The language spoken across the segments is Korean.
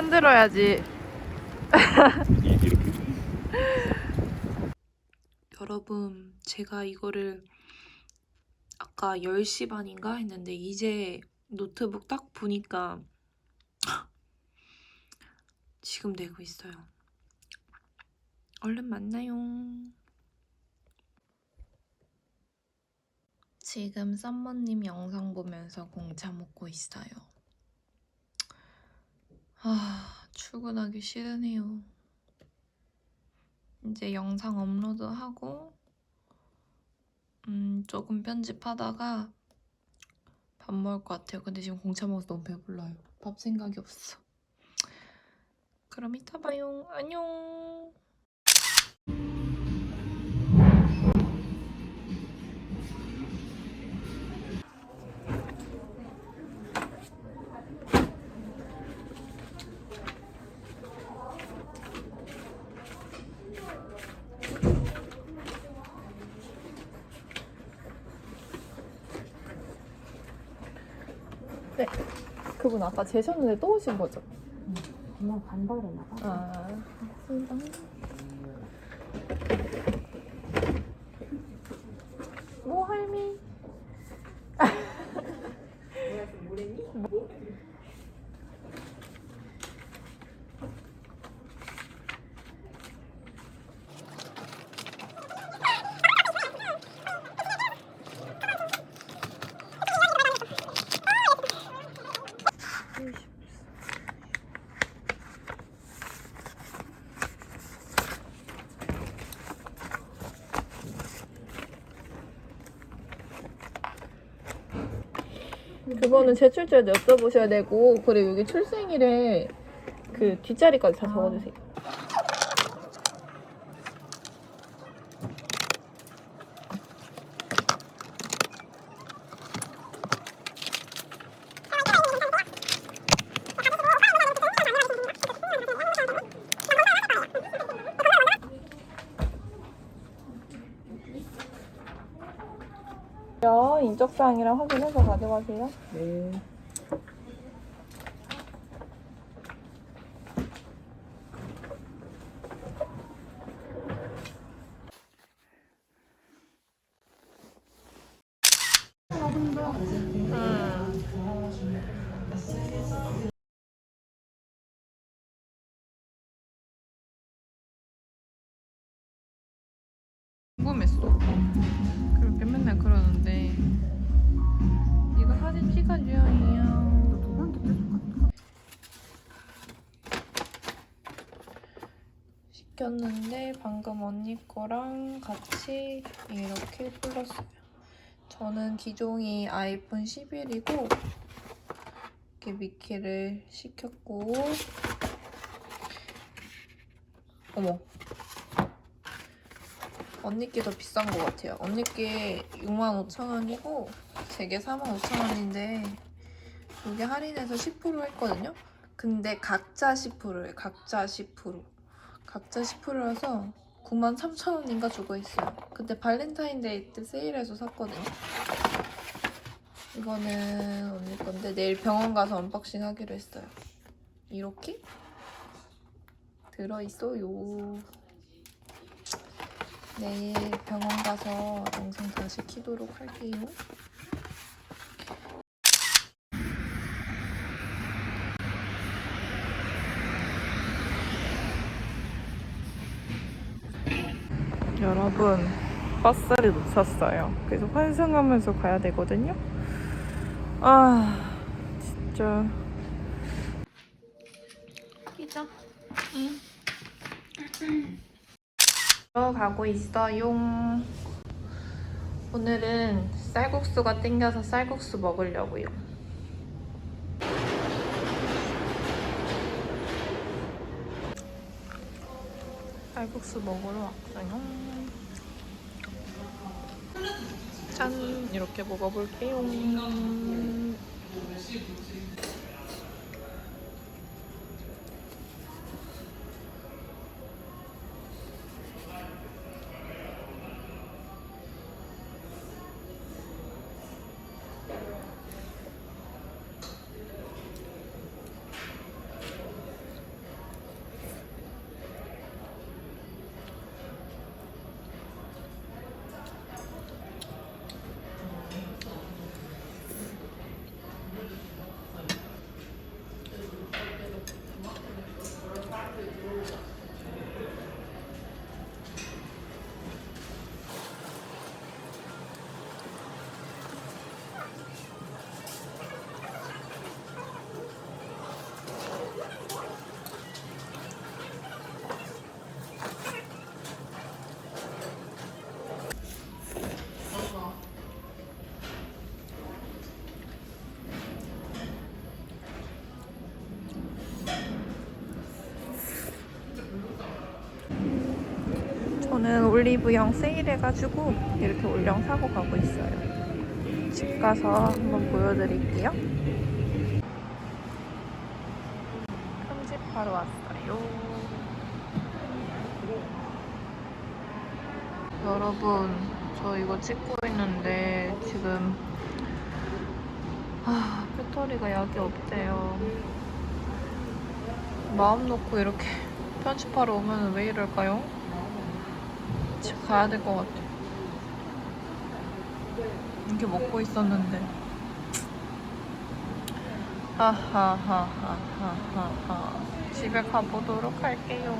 흔들어야지. 여러분, 제가 이거를 아까 10시 반인가 했는데 이제 노트북 딱 보니까 지금 내고 있어요. 얼른 만나요. 지금 썸머님 영상 보면서 공차 먹고 있어요. 아, 출근하기 싫으네요. 이제 영상 업로드하고 음, 조금 편집하다가 밥 먹을 것 같아요. 근데 지금 공차 먹어서 너무 배불러요. 밥 생각이 없어. 그럼 이따 봐요. 안녕. 그분 아까 제셨는데 또 오신 거죠? 금방 간다그랬나 봐. 아, 맞습니다. 그거는 제출자에도 여쭤보셔야 되고 그리고 여기 출생일에 그 뒷자리까지 다 적어주세요. 인적사항이랑 확인해서 가져가세요. 네. 찍어줘요. 시켰는데 방금 언니 거랑 같이 이렇게 불렀어요. 저는 기종이 아이폰 11이고 이렇게 미키를 시켰고 어머 언니께 더 비싼 것 같아요. 언니께 65,000원이고 제게 45,000원인데 이게 할인해서 10% 했거든요. 근데 각자 10%예요. 각자 10%. 각자 10%라서 93,000원인가 주고 있어요. 그때 발렌타인데이 때 세일해서 샀거든요. 이거는 언니 건데 내일 병원 가서 언박싱 하기로 했어요. 이렇게 들어있어요. 내일 병원 가서 영상 다시 키도록 할게요. 여러분, 버스를 놓쳤어요. 그래서 환승하면서 가야 되거든요. 아, 진짜. 끼자. 응. 가고 있어요. 오늘은 쌀국수가 땡겨서 쌀국수 먹으려고요. 쌀국수 먹으러 왔어요. 짠! 이렇게 먹어볼게요. 올리브영 세일해가지고 이렇게 올영 사고 가고 있어요. 집 가서 한번 보여드릴게요. 편집하러 왔어요. 여러분, 저 이거 찍고 있는데 지금 아, 배터리가 약이 없대요. 마음 놓고 이렇게 편집하러 오면 왜 이럴까요? 집 가야 될 것 같아. 이렇게 먹고 있었는데. 하하하하하하. 집에 가보도록 할게요.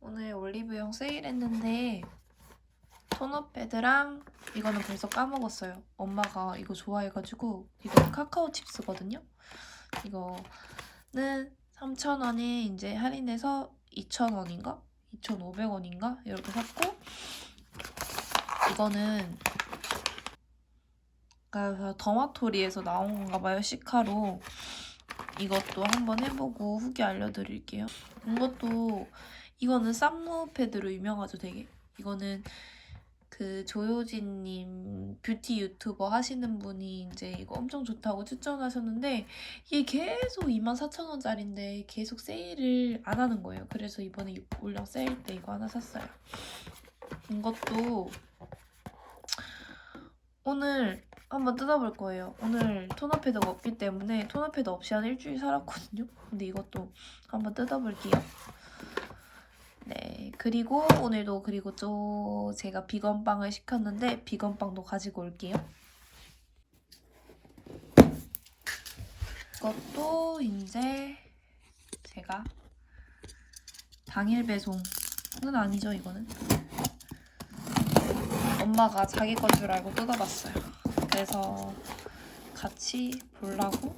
오늘 올리브영 세일했는데 패드랑 이거는 벌써 까먹었어요. 엄마가 이거 좋아해가지고 이거 카카오 칩스거든요. 이거는 3,000원에 이제 할인해서 2,000원인가? 2,500원인가? 이렇게 샀고 이거는 그러니까 더마토리에서 나온 건가 봐요. 시카로 이것도 한번 해보고 후기 알려드릴게요. 이것도 이거는 쌈무 패드로 유명하죠, 되게. 이거는 그 조효진님 뷰티 유튜버 하시는 분이 이제 이거 엄청 좋다고 추천하셨는데 이게 계속 24,000원짜리인데 계속 세일을 안 하는 거예요. 그래서 이번에 올영 세일 때 이거 하나 샀어요. 이것도 오늘 한번 뜯어볼 거예요. 오늘 토너 패드가 없기 때문에 토너 패드 없이 한 일주일 살았거든요. 근데 이것도 한번 뜯어볼게요. 네, 그리고 오늘도 그리고 또 제가 비건빵을 시켰는데 비건빵도 가지고 올게요. 이것도 이제 제가 당일 배송은 아니죠, 이거는. 엄마가 자기 건 줄 알고 뜯어봤어요. 그래서 같이 보려고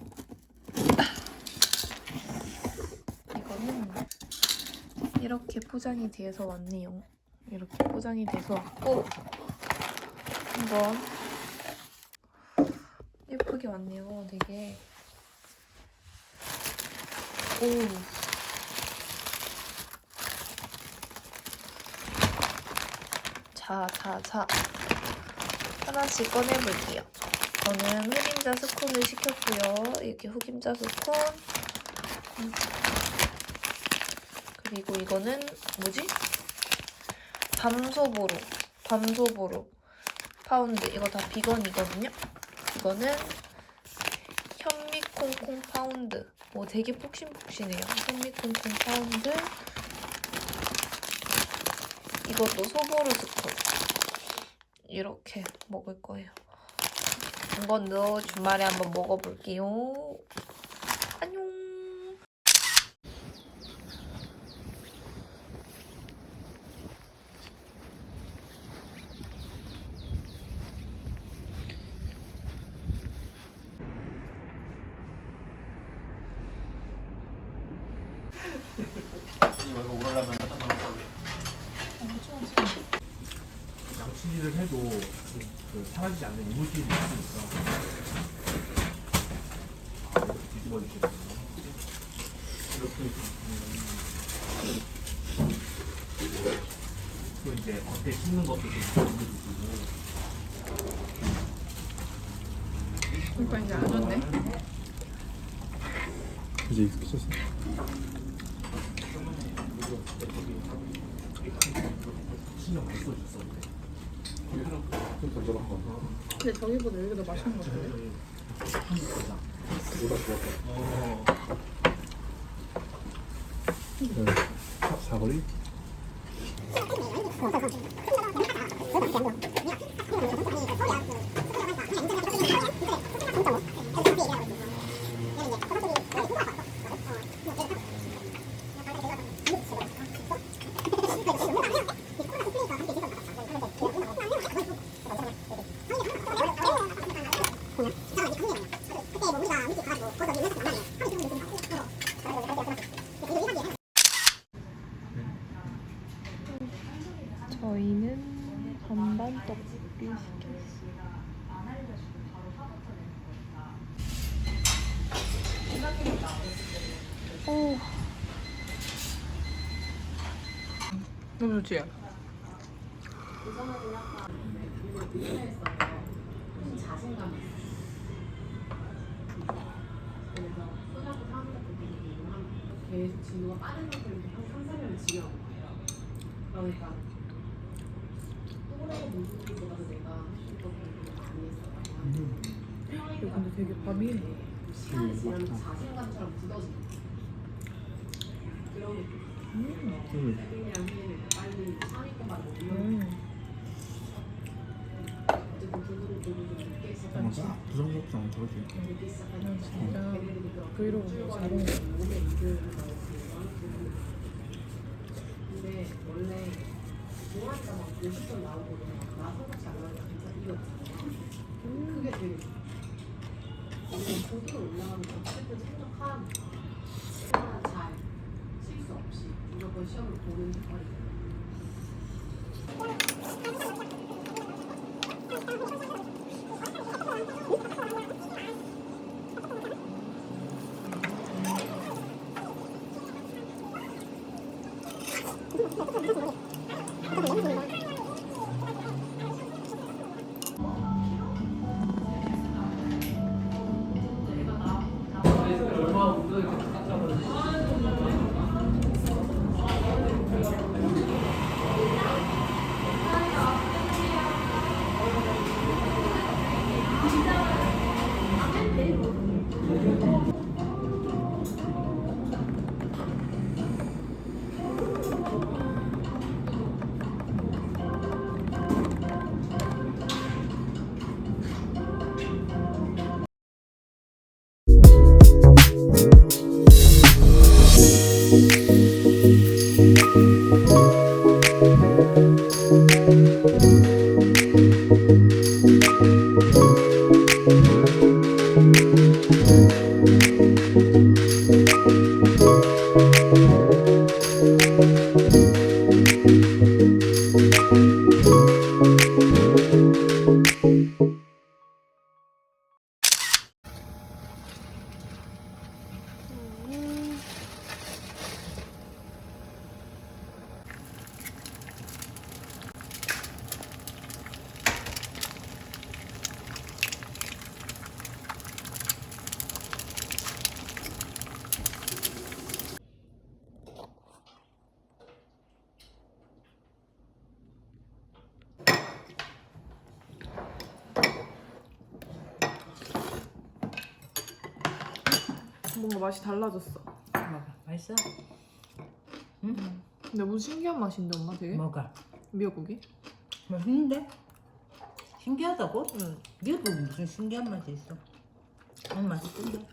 이거는 이렇게 포장이 돼서 왔네요. 이렇게 포장이 돼서 왔고 한번 예쁘게 왔네요. 되게 오 자, 자, 자. 하나씩 꺼내볼게요. 저는 흑임자 스콘을 시켰고요. 이렇게 흑임자 스콘. 음. 그리고 이거는 뭐지? 밤소보로. 밤소보로. 파운드. 이거 다 비건이거든요. 이거는 현미콩콩 파운드. 오, 되게 푹신푹신해요. 현미콩콩 파운드. 이것도 소보로 스콘. 이렇게 먹을 거예요. 이건도 주말에 한번 먹어볼게요. 안녕. 양치질을 해도 그 사라지지 않는 이물질이 있으니까 아, 이렇게 뒤집어 주시면 이렇게 또 이제 겉에 씹는 것도 좀 뒤집어주시고 그러니까 이제 안 왔네. 이제 익숙해졌어. 근데 저기보다 여기가 더 맛있는 것 같은데? 보다 좋았다. 어, 네. 사, 사거리? 저희는 오. 너무 좋지? 계속 진도가 빠른 것들을 한 3, 4년을 지내고 있어요. 그러니까 또래의 모습보다도 내가 할수 있던 공부를 많 이 했어요. 근데 되게 밤이 시간이 지나면 자신감처럼 굳어지는 그런 느낌. 음. 그냥 그냥 빨리 상위권만 오면 어쨌든 두고도 늦게 시작한 뭔가 부정적장 저러지. 늦게 시작한 진짜 그런 브이로그 줄거리는 몸에 이끌는 근데 원래 동아리가 막 50점 나오고 나 성적이 안 나오면 진짜 이겼어 그게 되게 좋아 고도로 올라가면 어쨌든 성적한 하나 잘 실수 없이 무조건 시험을 보는 동아 잠깐만 너무 좋은 리 뭔가 맛이 달라졌어. 먹어. 맛있어? 근데 무슨 신기한 맛인데 엄마 되게? 뭐가? 미역국이? 맛있는데? 신기하다고? 응. 미국 무슨 신기한 맛이 있어? 어, 맛있던데?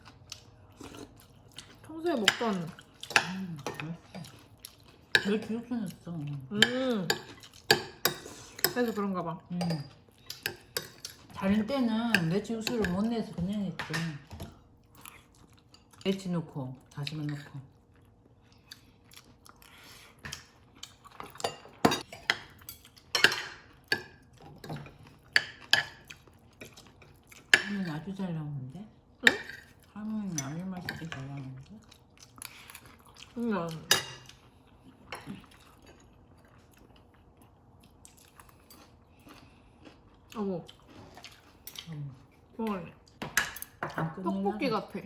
평소에 먹던 음, 맛있어. 멸치 육수 넣었어. 음. 그래서 그런가 봐. 음. 다른 때는 멸치 육수를 못 내서 그냥 했지. 멸치 넣고, 다시마 넣고. 할머니 아주 잘 나오는데? 응? 할머니 아주 맛있게 잘 나오는데? 그냥 어머 음. 먹을래. 떡볶이 같아.